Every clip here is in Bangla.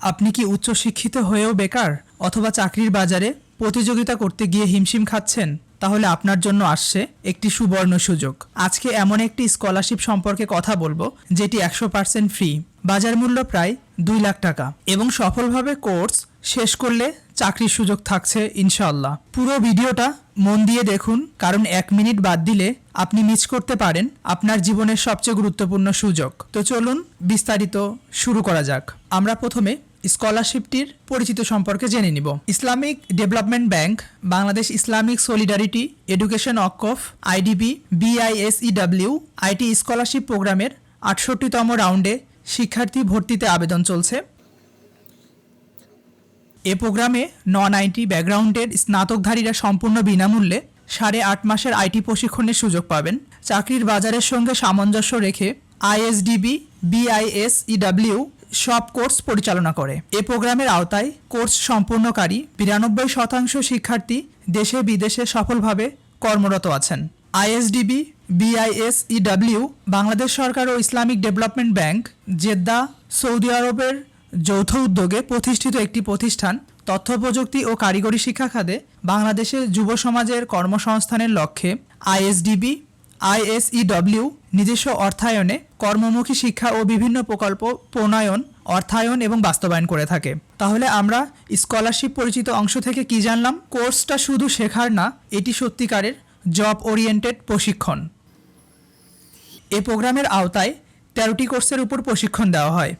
আপনি কি উচ্চশিক্ষিত হয়েও বেকার অথবা চাকরির বাজারে প্রতিযোগিতা করতে গিয়ে হিমশিম খাচ্ছেন? তাহলে আপনার জন্য আসছে একটি সুবর্ণ সুযোগ। আজকে এমন একটি স্কলারশিপ সম্পর্কে কথা বলব, যেটি একশো পার্সেন্ট ফ্রি। বাজার মূল্য প্রায় দুই লাখ টাকা। এবং সফলভাবে কোর্স শেষ করলে চাকরির সুযোগ থাকছে ইনশাল্লাহ পুরো ভিডিওটা মন দিয়ে দেখুন, কারণ এক মিনিট বাদ দিলে আপনি মিস করতে পারেন আপনার জীবনের সবচেয়ে গুরুত্বপূর্ণ সুযোগ। তো চলুন বিস্তারিত শুরু করা যাক। আমরা প্রথমে স্কলারশিপটির পরিচিত সম্পর্কে জেনে নিব। Islamic development bank, Bangladesh Islamic solidarity education Waqf IDB, BISEW, IT scholarship প্রোগ্রামের আটষট্টিতম রাউন্ডে শিক্ষার্থী ভর্তিতে আবেদন চলছে। এ প্রোগ্রামে নন আইটি ব্যাকগ্রাউন্ডের স্নাতকধারীরা সম্পূর্ণ বিনামূল্যে সাড়ে আট মাসের আইটি প্রশিক্ষণের সুযোগ পাবেন। চাকরির বাজারের সঙ্গে সামঞ্জস্য রেখে আইএসডিবি, বিআইএসইডব্লিউ সব কোর্স পরিচালনা করে। এ প্রোগ্রামের আওতায় কোর্স সম্পূর্ণকারী বিরানব্বই শতাংশ শিক্ষার্থী দেশে বিদেশে সফলভাবে কর্মরত আছেন। আইএসডিবি, বিআইএসইডব্লিউ, বাংলাদেশ সরকার ও Islamic development bank, Jeddah, Saudi আরবের যৌথ উদ্যোগে প্রতিষ্ঠিত একটি প্রতিষ্ঠান তথ্য প্রযুক্তি ও কারিগরি শিক্ষা খাতে বাংলাদেশের যুব সমাজের কর্মসংস্থানের লক্ষ্যে আইএসডিবি আইএসইডব্লিউ, নিজস্ব অর্থায়নে কর্মমুখী শিক্ষা ও বিভিন্ন প্রকল্প, প্রণয়ন, অর্থায়ন এবং বাস্তবায়ন করে থাকে। তাহলে আমরা স্কলারশিপ পরিচিত অংশ থেকে কি জানলাম? কোর্সটা শুধু শেখার না, এটি সত্যিকারের জব ওরিয়েন্টেড প্রশিক্ষণ। এ প্রোগ্রামের আওতায় তেরোটি কোর্সের উপর প্রশিক্ষণ দেওয়া হয়।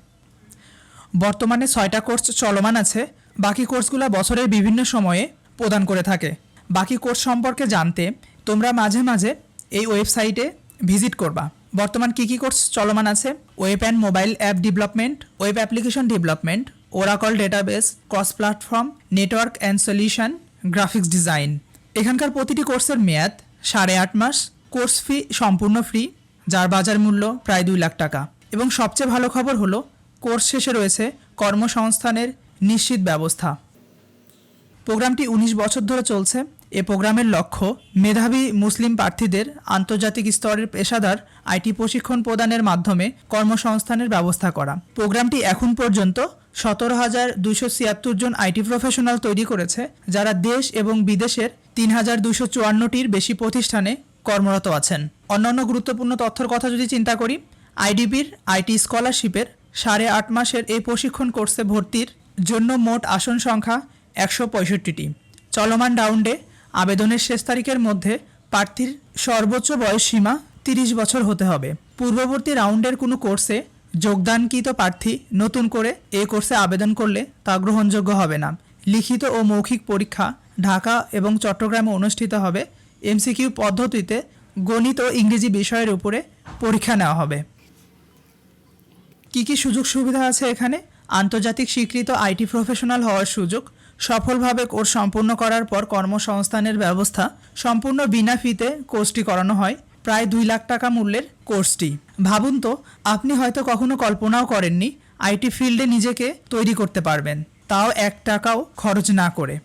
বর্তমানে ছয়টা কোর্স চলমান আছে, বাকি কোর্সগুলো বছরের বিভিন্ন সময়ে প্রদান করে থাকে। বাকি কোর্স সম্পর্কে জানতে তোমরা মাঝে মাঝে এই ওয়েবসাইটে ভিজিট করবা। বর্তমান কী কী কোর্স চলমান আছে? Web and mobile app development, web application development, Oracle database, cross platform, network and solution, graphics design. এখানকার প্রতিটি কোর্সের মেয়াদ সাড়ে আট মাস। কোর্স ফি সম্পূর্ণ ফ্রি, যার বাজার মূল্য প্রায় দুই লাখ টাকা। এবং সবচেয়ে ভালো খবর হলো, কোর্স শেষে রয়েছে কর্মসংস্থানের নিশ্চিত ব্যবস্থা। প্রোগ্রামটি ১৯ বছর ধরে চলছে। এ প্রোগ্রামের লক্ষ্য মেধাবী মুসলিম প্রার্থীদের আন্তর্জাতিক স্তরের পেশাদার আইটি প্রশিক্ষণ প্রদানের মাধ্যমে কর্মসংস্থানের ব্যবস্থা করা। প্রোগ্রামটি এখন পর্যন্ত সতেরো হাজার দুশো ছিয়াত্তর জন আইটি প্রফেশনাল তৈরি করেছে, যারা দেশ এবং বিদেশের তিন হাজার দুশো চুয়ান্নটির বেশি প্রতিষ্ঠানে কর্মরত আছেন। অন্যান্য গুরুত্বপূর্ণ তথ্যের কথা যদি চিন্তা করি, আইডিবির আইটি স্কলারশিপের সাড়ে আট মাসের এই প্রশিক্ষণ কোর্সে ভর্তির জন্য মোট আসন সংখ্যা একশো পঁয়ষট্টিটি। চলমান রাউন্ডে আবেদনের শেষ তারিখের মধ্যে প্রার্থীর সর্বোচ্চ বয়স সীমা তিরিশ বছর হতে হবে। পূর্ববর্তী রাউন্ডের কোনো কোর্সে যোগদানকৃত প্রার্থী নতুন করে এ কোর্সে আবেদন করলে তা গ্রহণযোগ্য হবে না। লিখিত ও মৌখিক পরীক্ষা ঢাকা এবং চট্টগ্রামে অনুষ্ঠিত হবে। এমসিকিউ পদ্ধতিতে গণিত ও ইংরেজি বিষয়ের উপরে পরীক্ষা নেওয়া হবে। কি কি সুযোগ সুবিধা আছে এখানে? আন্তর্জাতিক স্বীকৃত আইটি প্রফেশনাল হওয়ার সুযোগ সফলভাবে কোর্স সম্পূর্ণ করার পর কর্মসংস্থানের ব্যবস্থা সম্পূর্ণ বিনা ফিতে কোর্সটি করানো হয়, প্রায় দুই লাখ টাকা মূল্যের কোর্সটি। ভাবুন তো, আপনি হয়তো কখনো কল্পনাও করেননি আইটি ফিল্ডে নিজেকে তৈরি করতে পারবেন। তাও এক টাকাও খরচ না করে।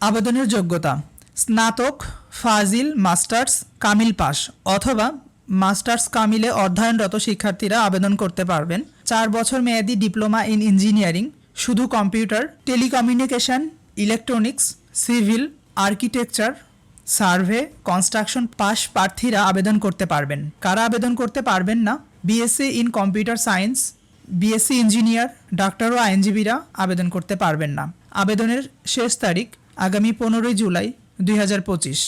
আবেদনের যোগ্যতা, স্নাতক ফাজিল মাস্টার্স কামিল পাস অথবা মাস্টার্স কামিলে অধ্যয়নরত শিক্ষার্থীরা আবেদন করতে পারবেন। চার বছর মেয়াদি ডিপ্লোমা ইন ইঞ্জিনিয়ারিং শুধু computer, telecommunication, electronics, civil, architecture, survey, construction pass প্রার্থীরা আবেদন করতে পারবেন। কারা আবেদন করতে পারবেন না? BSc in computer science, BSc engineer doctor ও আইনজীবীরা আবেদন করতে পারবেন না। আবেদনের শেষ তারিখ আগামী পনেরোই জুলাই দুই হাজার পঁচিশ।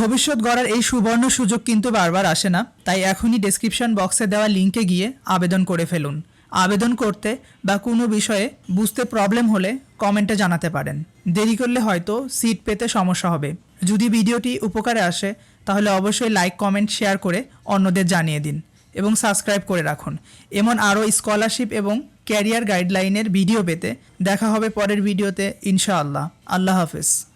ভবিষ্যৎ গড়ার এই সুবর্ণ সুযোগ কিন্তু বারবার আসে না, তাই এখনই ডেসক্রিপশন বক্সে দেওয়া লিঙ্কে গিয়ে আবেদন করে ফেলুন। আবেদন করতে বা কোনো বিষয়ে বুঝতে প্রবলেম হলে কমেন্টে জানাতে পারেন। দেরি করলে হয়তো সিট পেতে সমস্যা হবে। যদি ভিডিওটি উপকারে আসে, তাহলে অবশ্যই লাইক কমেন্ট শেয়ার করে অন্যদের জানিয়ে দিন এবং সাবস্ক্রাইব করে রাখুন। এমন আরও স্কলারশিপ এবং ক্যারিয়ার গাইডলাইনের ভিডিও পেতে দেখা হবে পরের ভিডিওতে ইনশাআল্লাহ। আল্লাহ হাফেজ।